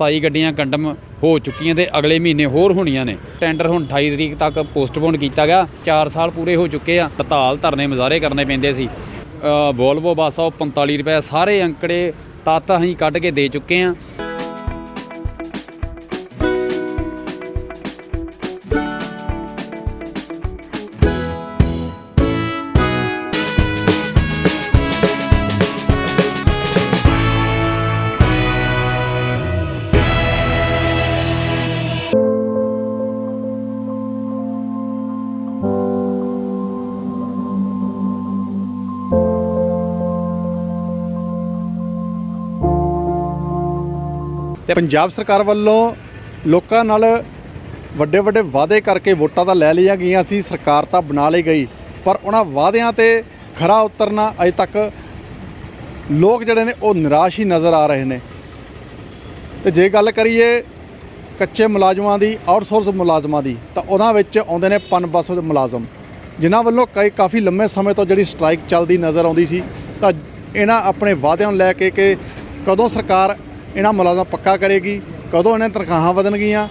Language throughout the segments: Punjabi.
27 ਗੱਡੀਆਂ ਕੰਡਮ ਹੋ ਚੁੱਕੀਆਂ ਤੇ ਅਗਲੇ ਮਹੀਨੇ ਹੋਰ ਹੋਣੀਆਂ ਨੇ। ਟੈਂਡਰ ਹੁਣ 28 ਤਰੀਕ ਤੱਕ ਪੋਸਟਪੋਨ ਕੀਤਾ ਗਿਆ। 4 ਸਾਲ ਪੂਰੇ ਹੋ ਚੁੱਕੇ ਆ। ਹੜਤਾਲ ਧਰਨੇ ਮੁਜ਼ਾਹਰੇ ਕਰਨੇ ਪੈਂਦੇ ਸੀ। ਵੋਲਵੋ ਬੱਸ ਆ ਉਹ 45 ਰੁਪਏ ਸਾਰੇ ਅੰਕੜੇ ਤੱਤ ਅਸੀਂ ਕੱਢ ਕੇ ਦੇ ਚੁੱਕੇ ਆ। ਤੇ ਪੰਜਾਬ ਸਰਕਾਰ ਵੱਲੋਂ ਲੋਕਾਂ ਨਾਲ ਵੱਡੇ ਵੱਡੇ ਵਾਅਦੇ ਕਰਕੇ ਵੋਟਾਂ ਤਾਂ ਲੈ ਲਈਆਂ ਗਈਆਂ ਸੀ, ਸਰਕਾਰ ਤਾਂ ਬਣਾ ਲਈ ਗਈ, ਪਰ ਉਹਨਾਂ ਵਾਅਦਿਆਂ ਤੇ ਖਰਾ ਉਤਰਨਾ ਅਜੇ ਤੱਕ ਲੋਕ ਜਿਹੜੇ ਨੇ ਉਹ ਨਿਰਾਸ਼ ਹੀ ਨਜ਼ਰ ਆ ਰਹੇ ਨੇ। ਤੇ ਜੇ ਗੱਲ ਕਰੀਏ ਕੱਚੇ ਮੁਲਾਜ਼ਮਾਂ ਦੀ ਆਊਟਸੋਰਸ ਮੁਲਾਜ਼ਮਾਂ ਦੀ, ਤਾਂ ਉਹਨਾਂ ਵਿੱਚ ਆਉਂਦੇ ਨੇ ਪਨ ਬੱਸ ਦੇ ਮੁਲਾਜ਼ਮ, ਜਿਨ੍ਹਾਂ ਵੱਲੋਂ ਕਈ ਕਾਫੀ ਲੰਮੇ ਸਮੇਂ ਤੋਂ ਜਿਹੜੀ ਸਟ੍ਰਾਈਕ ਚੱਲਦੀ ਨਜ਼ਰ ਆਉਂਦੀ ਸੀ, ਤਾਂ ਇਹਨਾਂ ਆਪਣੇ ਵਾਅਦਿਆਂ ਨੂੰ ਲੈ ਕੇ ਕਿ ਕਦੋਂ ਸਰਕਾਰ ਇਹਨਾਂ ਮੁਲਾਜ਼ਮਾਂ ਪੱਕਾ ਕਰੇਗੀ, ਕਦੋਂ ਇਹਨਾਂ ਦੀਆਂ ਤਨਖਾਹਾਂ ਵਧਣਗੀਆਂ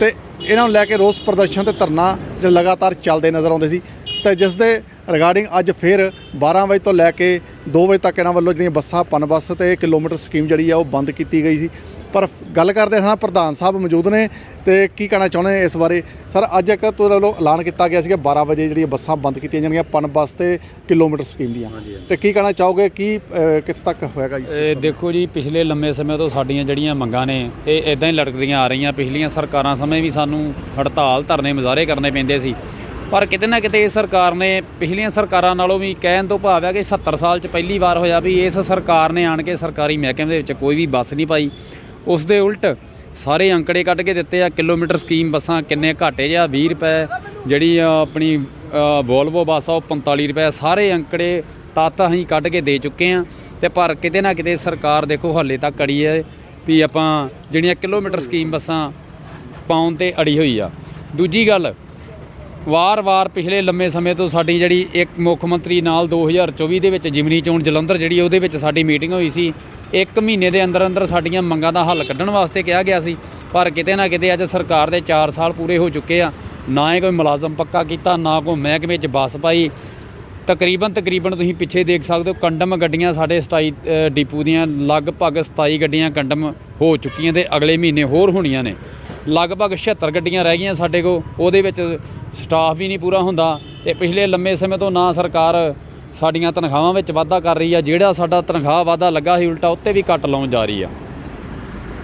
ਤੇ ਇਹਨਾਂ ਨੂੰ ਲੈ ਕੇ ਰੋਸ ਪ੍ਰਦਰਸ਼ਨ ਤੇ ਧਰਨਾ ਜੋ ਲਗਾਤਾਰ ਚੱਲਦੇ ਨਜ਼ਰ ਆਉਂਦੇ ਸੀ। ਤੇ ਜਿਸ ਦੇ ਰਿਗਾਰਡਿੰਗ ਅੱਜ ਫਿਰ 12 ਵਜੇ ਤੋਂ ਲੈ ਕੇ 2 ਵਜੇ ਤੱਕ ਇਹਨਾਂ ਵੱਲੋਂ ਜਿਹੜੀਆਂ ਬੱਸਾਂ ਪਨ ਬੱਸ ਤੇ ਕਿਲੋਮੀਟਰ ਸਕੀਮ ਜਿਹੜੀ ਆ ਉਹ ਬੰਦ ਕੀਤੀ ਗਈ ਸੀ। ਪਰ ਗੱਲ ਕਰਦੇ ਹਾਂ ਪ੍ਰਧਾਨ ਸਾਹਿਬ ਮੌਜੂਦ ਨੇ ਤੇ ਕੀ ਕਹਿਣਾ ਚਾਹੁੰਦੇ ਨੇ ਇਸ ਬਾਰੇ? ਸਰ ਅੱਜ ਇੱਕ ਤੁਹਾਡੇ ਵੱਲੋਂ ਐਲਾਨ ਕੀਤਾ ਗਿਆ ਸੀ ਕਿ 12 ਵਜੇ ਜਿਹੜੀਆਂ ਬੱਸਾਂ ਬੰਦ ਕੀਤੀਆਂ ਜਾਣਗੀਆਂ ਪਨ ਬੱਸ ਤੇ ਕਿਲੋਮੀਟਰ ਸਕੀਮ ਦੀਆਂ। ਤੇ ਕੀ ਕਹਿਣਾ ਚਾਹੋਗੇ ਕੀ ਕਿੱਥੇ ਤੱਕ ਹੋਏਗਾ ਜੀ? ਇਹ ਦੇਖੋ ਜੀ ਪਿਛਲੇ ਲੰਮੇ ਸਮੇਂ ਤੋਂ ਸਾਡੀਆਂ ਜਿਹੜੀਆਂ ਮੰਗਾਂ ਨੇ ਇਹ ਇਦਾਂ ਹੀ ਲਟਕਦੀਆਂ ਆ ਰਹੀਆਂ। ਪਿਛਲੀਆਂ ਸਰਕਾਰਾਂ ਸਮੇਂ ਵੀ ਸਾਨੂੰ ਹੜਤਾਲ ਧਰਨੇ ਮੁਜ਼ਾਹਰੇ ਕਰਨੇ ਪੈਂਦੇ ਸੀ। ਪਰ ਕਿਤੇ ਨਾ ਕਿਤੇ ਇਸ ਸਰਕਾਰ ਨੇ ਪਿਛਲੀਆਂ ਸਰਕਾਰਾਂ ਨਾਲੋਂ ਵੀ ਕਹਿਣ ਤੋਂ ਭਾਵ ਹੈ ਕਿ 70 ਸਾਲ 'ਚ ਪਹਿਲੀ ਵਾਰ ਹੋਇਆ ਵੀ ਇਸ ਸਰਕਾਰ ਨੇ ਆਣ ਕੇ ਸਰਕਾਰੀ ਮਹਿਕਮੇ ਦੇ ਵਿੱਚ ਕੋਈ ਵੀ ਬੱਸ ਨਹੀਂ ਪਾਈ। ਉਸ ਦੇ ਉਲਟ ਸਾਰੇ ਅੰਕੜੇ ਕੱਢ ਕੇ ਦਿੱਤੇ ਆ ਕਿਲੋਮੀਟਰ ਸਕੀਮ ਬੱਸਾਂ ਕਿੰਨੇ ਘਾਟੇ ਜਾਂ 20 ਰੁਪਏ, ਜਿਹੜੀ ਆਪਣੀ ਵੋਲਵੋ ਬੱਸ ਆ ਉਹ 45 ਰੁਪਏ, ਸਾਰੇ ਅੰਕੜੇ ਤੱਤ ਅਸੀਂ ਕੱਢ ਕੇ ਦੇ ਚੁੱਕੇ ਆ। ਤੇ ਪਰ ਕਿਤੇ ਨਾ ਕਿਤੇ ਸਰਕਾਰ ਦੇਖੋ ਹਾਲੇ ਤੱਕ ਅੜੀ ਹੈ ਵੀ ਆਪਾਂ ਜਿਹੜੀਆਂ ਕਿਲੋਮੀਟਰ ਸਕੀਮ ਬੱਸਾਂ ਪਾਉਣ ਤੇ ਅੜੀ ਹੋਈ ਆ। ਦੂਜੀ ਗੱਲ ਵਾਰ-ਵਾਰ ਪਿਛਲੇ ਲੰਮੇ ਸਮੇਂ ਤੋਂ ਸਾਡੀ ਜਿਹੜੀ ਇੱਕ ਮੁੱਖ ਮੰਤਰੀ ਨਾਲ 2024 ਦੇ ਵਿੱਚ ਜਿਮਨੀ ਚੋਣ ਜਲੰਧਰ ਜਿਹੜੀ ਉਹਦੇ ਵਿੱਚ ਸਾਡੀ ਮੀਟਿੰਗ ਹੋਈ ਸੀ, ਇੱਕ ਮਹੀਨੇ ਦੇ ਅੰਦਰ ਅੰਦਰ ਸਾਡੀਆਂ ਮੰਗਾਂ ਦਾ ਹੱਲ ਕੱਢਣ ਵਾਸਤੇ ਕਿਹਾ ਗਿਆ ਸੀ, ਪਰ ਕਿਤੇ ਨਾ ਕਿਤੇ ਅੱਜ ਸਰਕਾਰ ਦੇ 4 ਸਾਲ ਪੂਰੇ ਹੋ ਚੁੱਕੇ ਆ, ਨਾ ਹੀ ਕੋਈ ਮੁਲਾਜ਼ਮ ਪੱਕਾ ਕੀਤਾ, ਨਾ ਕੋਈ ਮਹਿਕਮੇ 'ਚ ਬੱਸ ਪਾਈ। ਤਕਰੀਬਨ ਤਕਰੀਬਨ ਤੁਸੀਂ ਪਿੱਛੇ ਦੇਖ ਸਕਦੇ ਹੋ, ਕੰਡਮ ਗੱਡੀਆਂ ਸਾਡੇ 27 ਡਿਪੂ ਦੀਆਂ, ਲਗਭਗ 27 ਗੱਡੀਆਂ ਕੰਡਮ ਹੋ ਚੁੱਕੀਆਂ ਤੇ ਅਗਲੇ ਮਹੀਨੇ ਹੋਰ ਹੋਣੀਆਂ ਨੇ। ਲਗਭਗ 76 ਗੱਡੀਆਂ ਰਹਿ ਗਈਆਂ ਸਾਡੇ ਕੋਲ। ਉਹਦੇ ਵਿੱਚ ਸਟਾਫ ਵੀ ਨਹੀਂ ਪੂਰਾ ਹੁੰਦਾ ਤੇ ਪਿਛਲੇ ਲੰਮੇ ਸਮੇਂ ਤੋਂ ਨਾ ਸਰਕਾਰ ਸਾਡੀਆਂ ਤਨਖਾਹਾਂ ਵਿੱਚ ਵਾਧਾ ਕਰ ਰਹੀ ਆ ਜਿਹੜਾ ਸਾਡਾ ਤਨਖਾਹ ਵਾਧਾ ਲੱਗਾ ਸੀ ਉਲਟਾ ਉੱਤੇ ਵੀ ਕੱਟ ਲਾਉਣ ਜਾ ਰਹੀ ਆ।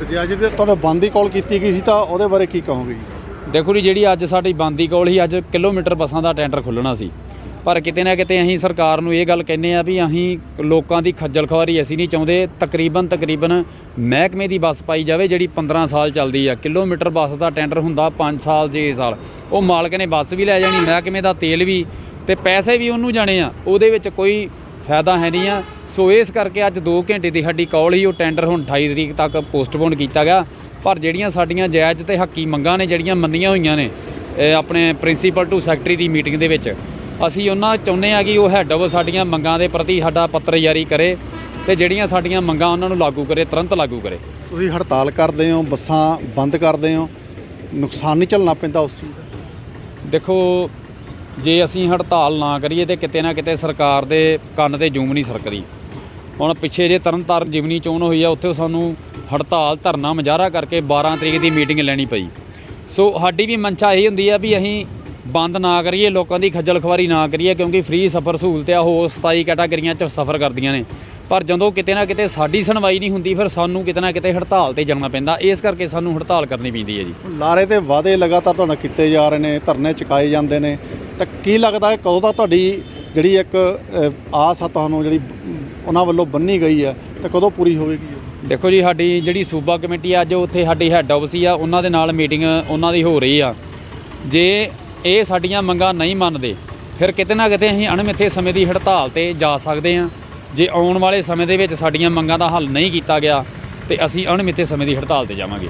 ਤੇ ਜੇ ਅੱਜ ਦੇ ਤੁਹਾਡਾ ਬੰਦ ਕਾਲ ਕੀਤੀ ਗਈ ਸੀ ਤਾਂ ਉਹਦੇ ਬਾਰੇ ਕੀ ਕਹੋਗੇ ਜੀ? ਦੇਖੋ ਜੀ ਜਿਹੜੀ ਅੱਜ ਸਾਡੀ ਬੰਦੀ ਕੋਲ ਹੀ ਅੱਜ ਕਿਲੋਮੀਟਰ ਬੱਸਾਂ ਦਾ ਟੈਂਡਰ ਖੁੱਲਣਾ ਸੀ। ਪਰ ਕਿਤੇ ਨਾ ਕਿਤੇ ਅਸੀਂ ਸਰਕਾਰ ਨੂੰ ਇਹ ਗੱਲ ਕਹਿੰਨੇ ਆ ਵੀ ਅਸੀਂ ਲੋਕਾਂ ਦੀ ਖੱਜਲ ਖਵਾਰੀ ਅਸੀਂ ਨਹੀਂ ਚਾਹੁੰਦੇ। ਤਕਰੀਬਨ ਤਕਰੀਬਨ ਮਹਿਕਮੇ ਦੀ ਬੱਸ ਪਾਈ ਜਾਵੇ ਜਿਹੜੀ 15 ਸਾਲ ਚੱਲਦੀ ਆ। ਕਿਲੋਮੀਟਰ ਬੱਸ ਦਾ ਟੈਂਡਰ ਹੁੰਦਾ 5 ਸਾਲ 6 ਸਾਲ। ਉਹ ਮਾਲਕ ਨੇ ਬੱਸ ਵੀ ਲੈ ਜਾਣੀ, ਮਹਿਕਮੇ ਦਾ ਤੇਲ ਵੀ ਤੇ ਪੈਸੇ ਵੀ ਉਹਨੂੰ ਜਾਣੇ ਆ। ਉਹਦੇ ਵਿੱਚ ਕੋਈ ਫਾਇਦਾ ਹੈ ਨਹੀਂ ਆ। ਸੋ ਇਸ ਕਰਕੇ ਅੱਜ 2 ਘੰਟੇ ਦੀ ਸਾਡੀ ਕਾਲ ਹੀ ਉਹ ਟੈਂਡਰ ਹੁਣ 28 ਤਰੀਕ ਤੱਕ ਪੋਸਟਪੋਨ ਕੀਤਾ ਗਿਆ। ਪਰ ਜਿਹੜੀਆਂ ਸਾਡੀਆਂ ਜਾਇਜ਼ ਤੇ ਹੱਕੀ ਮੰਗਾਂ ਨੇ, ਜਿਹੜੀਆਂ ਮੰਨੀਆਂ ਹੋਈਆਂ ਨੇ ਆਪਣੇ ਪ੍ਰਿੰਸੀਪਲ ਟੂ ਸੈਕਟਰੀ ਦੀ ਮੀਟਿੰਗ ਦੇ ਵਿੱਚ ਅਸੀਂ ਉਹਨਾਂ ਚਾਹੁੰਦੇ ਆ ਕਿ ਉਹ ਹੈੱਡ ਆਫ ਸਾਡੀਆਂ ਮੰਗਾਂ ਦੇ ਪ੍ਰਤੀ ਸਾਡਾ ਪੱਤਰ ਜਾਰੀ ਕਰੇ ਤੇ ਜਿਹੜੀਆਂ ਸਾਡੀਆਂ ਮੰਗਾਂ ਉਹਨਾਂ ਨੂੰ ਲਾਗੂ ਕਰੇ ਤੁਰੰਤ ਲਾਗੂ ਕਰੇ। ਤੁਸੀਂ ਹੜਤਾਲ ਕਰਦੇ ਹੋ ਬੱਸਾਂ ਬੰਦ ਕਰਦੇ ਹੋ ਨੁਕਸਾਨ ਨਹੀਂ ਝੱਲਣਾ ਪੈਂਦਾ ਉਸ ਚੀਜ਼ ਦਾ? ਦੇਖੋ ਜੇ ਅਸੀਂ ਹੜਤਾਲ ਨਾ ਕਰੀਏ ਤੇ ਕਿਤੇ ਨਾ ਕਿਤੇ ਸਰਕਾਰ ਦੇ ਕੰਨ ਤੇ ਜੂਮ ਨਹੀਂ ਸਰਕਦੀ। ਹੁਣ ਪਿੱਛੇ ਜੇ ਤਰਨਤਾਰਨ ਜਿਮਨੀ ਚੋਣ ਹੋਈ ਆ ਉੱਥੇ ਸਾਨੂੰ ਹੜਤਾਲ ਧਰਨਾ ਮੁਜ਼ਾਹਰਾ ਕਰਕੇ 12 ਤਰੀਕ ਦੀ ਮੀਟਿੰਗ ਲੈਣੀ ਪਈ। ਸੋ ਸਾਡੀ ਵੀ ਮਨਸ਼ਾ ਇਹ ਹੁੰਦੀ ਆ ਵੀ ਅਸੀਂ ਬੰਦ ਨਾ ਕਰੀਏ ਲੋਕਾਂ ਦੀ ਖੱਜਲ ਖਵਾਰੀ ਨਾ ਕਰੀਏ ਕਿਉਂਕਿ ਫ੍ਰੀ ਸਫ਼ਰ ਸਹੂਲਤ ਆ ਉਹ 27 ਕੈਟਾਗਰੀਆਂ 'ਚ ਸਫ਼ਰ ਕਰਦੀਆਂ ਨੇ। ਪਰ ਜਦੋਂ ਕਿਤੇ ਨਾ ਕਿਤੇ ਸਾਡੀ ਸੁਣਵਾਈ ਨਹੀਂ ਹੁੰਦੀ ਫਿਰ ਸਾਨੂੰ ਕਿਤੇ ਨਾ ਕਿਤੇ ਹੜਤਾਲ ਤੇ ਜਾਣਾ ਪੈਂਦਾ। ਇਸ ਕਰਕੇ ਸਾਨੂੰ ਹੜਤਾਲ ਕਰਨੀ ਪੈਂਦੀ ਹੈ ਜੀ। ਲਾਰੇ ਤੇ ਵਾਅਦੇ ਲਗਾਤਾਰ ਤੁਹਾਡਾ ਕੀਤੇ ਜਾ ਰਹੇ ਨੇ ਧਰਨੇ ਚੁਕਾਏ ਜਾਂਦੇ ਨੇ। ਤਾਂ ਕੀ ਲੱਗਦਾ ਹੈ ਕਦੋਂ ਤੱਕ ਤੁਹਾਡੀ ਜਿਹੜੀ ਇੱਕ ਆਸ ਆ ਤੁਹਾਨੂੰ ਜਿਹੜੀ ਉਹਨਾਂ ਵੱਲੋਂ ਬੰਨੀ ਗਈ ਹੈ ਤੇ ਕਦੋਂ ਪੂਰੀ ਹੋਵੇਗੀ? ਦੇਖੋ ਜੀ ਸਾਡੀ ਜਿਹੜੀ ਸੂਬਾ ਕਮੇਟੀ ਆ ਅੱਜ ਉੱਥੇ ਸਾਡੀ ਹੈੱਡ ਆਫਿਸ ਆ ਉਹਨਾਂ ਦੇ ਨਾਲ ਮੀਟਿੰਗ ਉਹਨਾਂ ਦੀ ਹੋ ਰਹੀ ਆ। ਜੇ ਇਹ ਸਾਡੀਆਂ ਮੰਗਾਂ ਨਹੀਂ ਮੰਨਦੇ। ਫਿਰ ਕਿਤੇ ਨਾ ਕਿਤੇ ਅਸੀਂ ਅਣਮਿੱਥੇ ਸਮੇਂ ਦੀ ਹੜਤਾਲ ਤੇ ਜਾ ਸਕਦੇ ਹਾਂ। ਜੇ ਆਉਣ ਵਾਲੇ ਸਮੇਂ ਦੇ ਵਿੱਚ ਸਾਡੀਆਂ ਮੰਗਾਂ ਦਾ ਹੱਲ ਨਹੀਂ ਕੀਤਾ ਗਿਆ, ਤੇ ਅਸੀਂ ਅਣਮਿੱਥੇ ਸਮੇਂ ਦੀ ਹੜਤਾਲ ਤੇ ਜਾਵਾਂਗੇ।